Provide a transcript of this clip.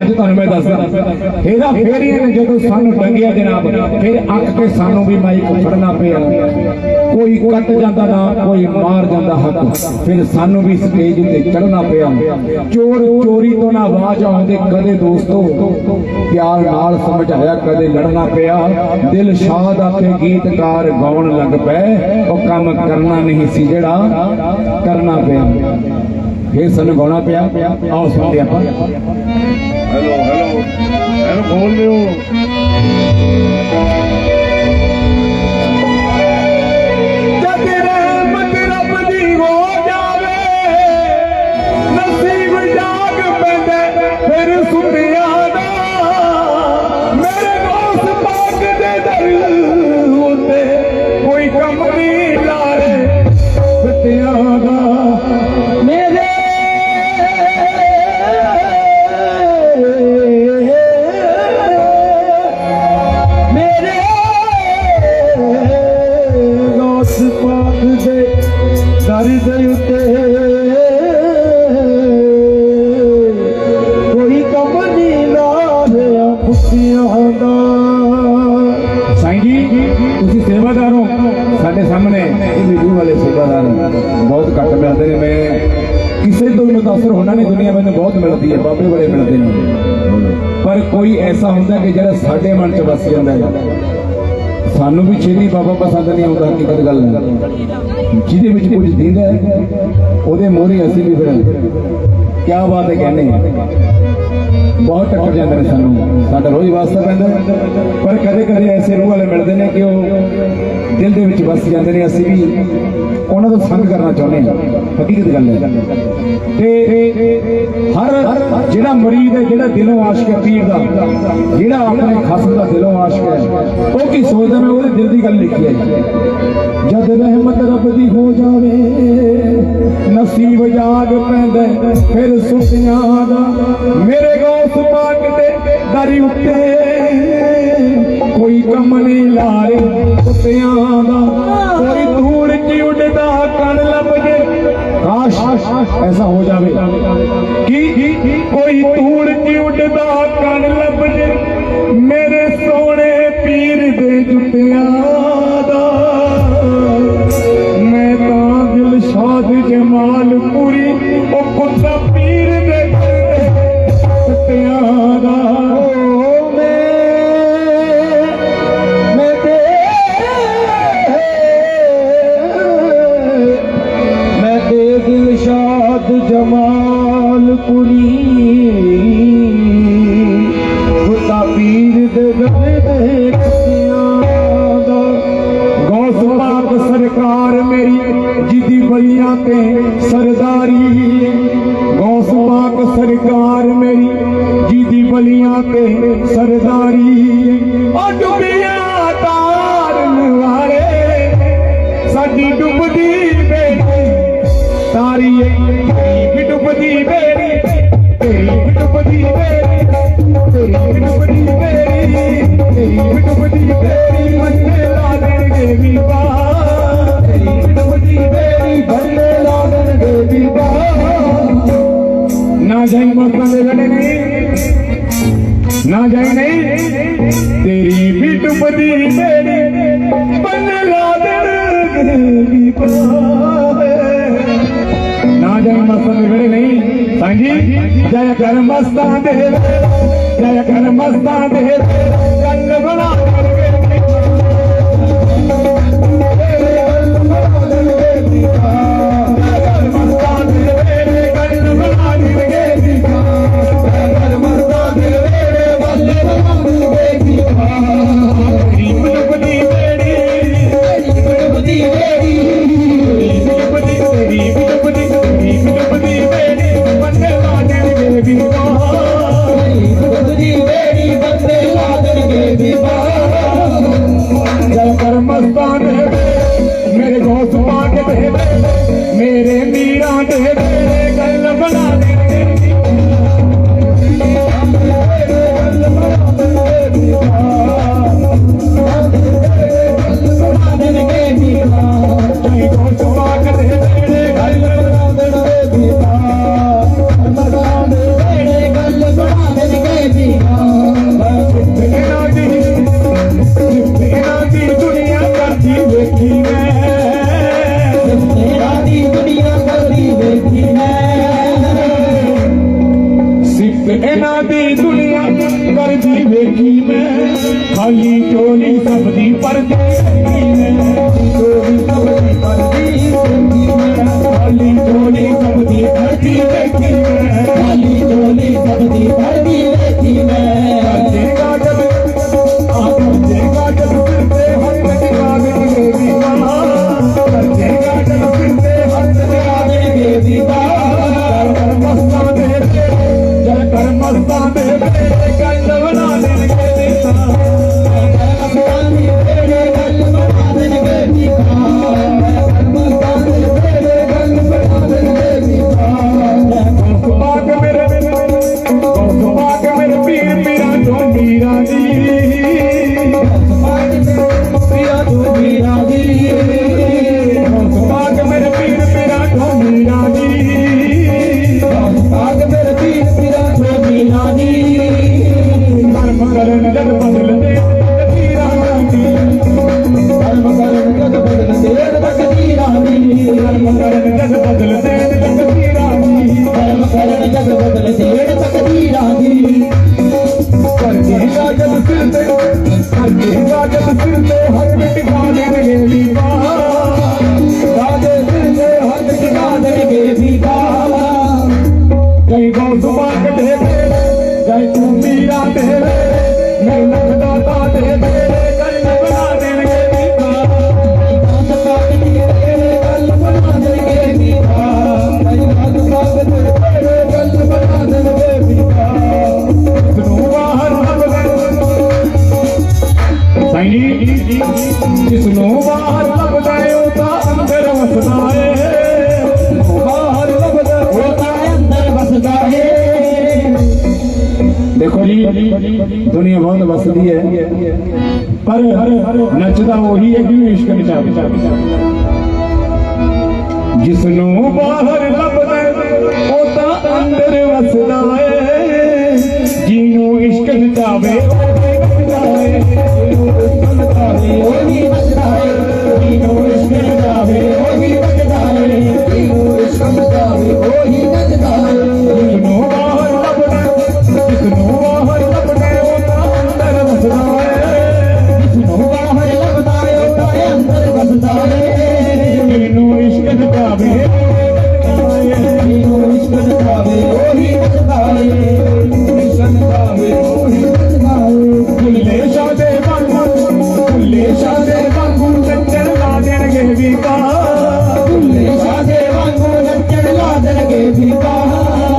ਅੱਜ ਤੁਹਾਨੂੰ ਮੈਂ ਦੱਸਦਾ, ਇਹਦਾ ਫੇਰ ਹੀ ਜਦੋਂ ਸਾਨੂੰ ਟੰਗਿਆ ਜਨਾਬ ਫਿਰ ਅੱਕ ਕੇ ਸਾਨੂੰ ਵੀ ਮਾਈਕ ਫੜਨਾ ਪਿਆ। ਕੋਈ ਕੱਟ ਜਾਂਦਾ ਨਾ, ਕੋਈ ਮਾਰ ਜਾਂਦਾ ਹੱਥ। ਫਿਰ ਸਾਨੂੰ ਵੀ ਸਟੇਜ ਉੱਤੇ ਚੜਨਾ ਪਿਆ। ਚੋਰ ਚੋਰੀ ਤੋਂ ਨਾ ਆਵਾਜ਼ ਆਉਂਦੇ, ਕਦੇ ਦੋਸਤੋ, ਪਿਆਰ ਨਾਲ ਸਮਝਾਇਆ, ਕਦੇ ਲੜਨਾ ਪਿਆ। ਦਿਲ ਸ਼ਾਦ ਆਖੇ ਗੀਤਕਾਰ ਗਾਉਣ ਲੱਗ ਪਏ, ਉਹ ਕੰਮ ਕਰਨਾ ਨਹੀਂ ਸੀ ਜਿਹੜਾ ਕਰਨਾ ਪਿਆ। ਫਿਰ ਸਾਨੂੰ ਗਾਉਣਾ ਪਿਆ। ਆਓ ਸੁਣਦੇ ਆਪਾਂ। ਹੈਲੋ ਹੈਲੋ ਹੈਲੋ ਬੋਲ ਲਿਓ ਦੁਨੀਆ ਮੈਨੂੰ ਬਹੁਤ ਮਿਲਦੀ ਹੈ, ਬਾਬੇ ਬੜੇ ਮਿਲਦੇ ਨੇ। ਪਰ ਕੋਈ ਐਸਾ ਹੁੰਦਾ ਕਿ ਜਿਹੜਾ ਸਾਡੇ ਮਨ 'ਚ ਵਸ ਜਾਂਦਾ ਹੈ। ਸਾਨੂੰ ਵੀ ਛੇਤੀ ਬਾਬਾ ਪਸੰਦ ਨਹੀਂ ਆਉਂਦਾ, ਹਕੀਕਤ ਗੱਲ ਹੈ। ਜਿਹਦੇ ਵਿੱਚ ਕੁਝ ਦਿੰਦਾ ਉਹਦੇ ਮੋਹਰੇ ਅਸੀਂ ਵੀ ਫਿਰ ਕੀ ਬਾਤ ਹੈ ਕਹਿੰਦੇ। ਹਾਂ ਬਹੁਤ ਟੱਕਰ ਜਾਂਦੇ ਨੇ ਸਾਨੂੰ। ਸਾਡਾ ਰੋਜ਼ ਵਾਸਤਾ ਪੈਂਦਾ। ਪਰ ਕਦੇ ਕਦੇ ਐਸੇ ਰੂਹ ਵਾਲੇ ਮਿਲਦੇ ਨੇ ਕਿ ਉਹ ਦਿਲ ਦੇ ਵਿੱਚ ਵਸ ਜਾਂਦੇ ਨੇ। ਅਸੀਂ ਵੀ ਉਹਨਾਂ ਤੋਂ ਸੰਗ ਕਰਨਾ ਚਾਹੁੰਦੇ ਹਾਂ। ਹਕੀਕਤ ਗੱਲ ਹੈ। ਤੇ ਹਰ ਜਿਹੜਾ ਮਰੀਦ ਹੈ, ਜਿਹੜਾ ਦਿਲੋਂ ਆਸ਼ਕ ਹੈ, ਪੀਰ ਦਾ, ਜਿਹੜਾ ਆਪਣੇ ਖਸਮ ਦਾ ਦਿਲੋਂ ਆਸ਼ਕ ਹੈ ਉਹ ਕੀ ਸੋਚਦਾ ਮੈਂ ਉਹਦੇ ਦਿਲ ਦੀ ਗੱਲ ਲਿਖੀ ਹੈ ਜਦ ਰਹਿਮਤ ਰੱਬ ਦੀ ਹੋ ਜਾਵੇ, ਨਸੀਬ ਜਾਗ ਪੈਂਦਾ ਫਿਰ ਸੁਪਨਿਆਂ ਦਾ ਮੇਰੇ ਗੌਸ ਪਾਕ ਤੇ ਦਰੀ ਉੱਤੇ ਕੋਈ ਕੰਮ ਨਹੀਂ ਲਾਰੇ ਕੁੱਤਿਆਂ ਦਾ। ਕੋਈ ਧੂੜ ਚ ਉੱਡਦਾ ਕਣ ਲੱਭ ਜੇ। ਕਾਸ਼ ਐਸਾ ਹੋ ਜਾਵੇ। जय घर मस्तान जय कर मस्तान ਤੇੜ ਤਕਦੀਰਾਂ ਦੀ ਕਰਕੇ ਲਾਗਤ ਸਿਰ ਤੇ ਕਰਕੇ ਲਾਗਤ ਸਿਰ ਤੇ ਦੁਨੀਆ ਬਹੁਤ ਵਸਦੀ ਹੈ। ਪਰ ਨੱਚਦਾ ਉਹੀ ਹੈ ਜਿਹਨੂੰ ਇਸ਼ਕ ਨਚਾਵੇ ਜਿਸ ਨੂੰ ਬਾਹਰ ਲੱਭਦੇ ஓடி வந்தாயே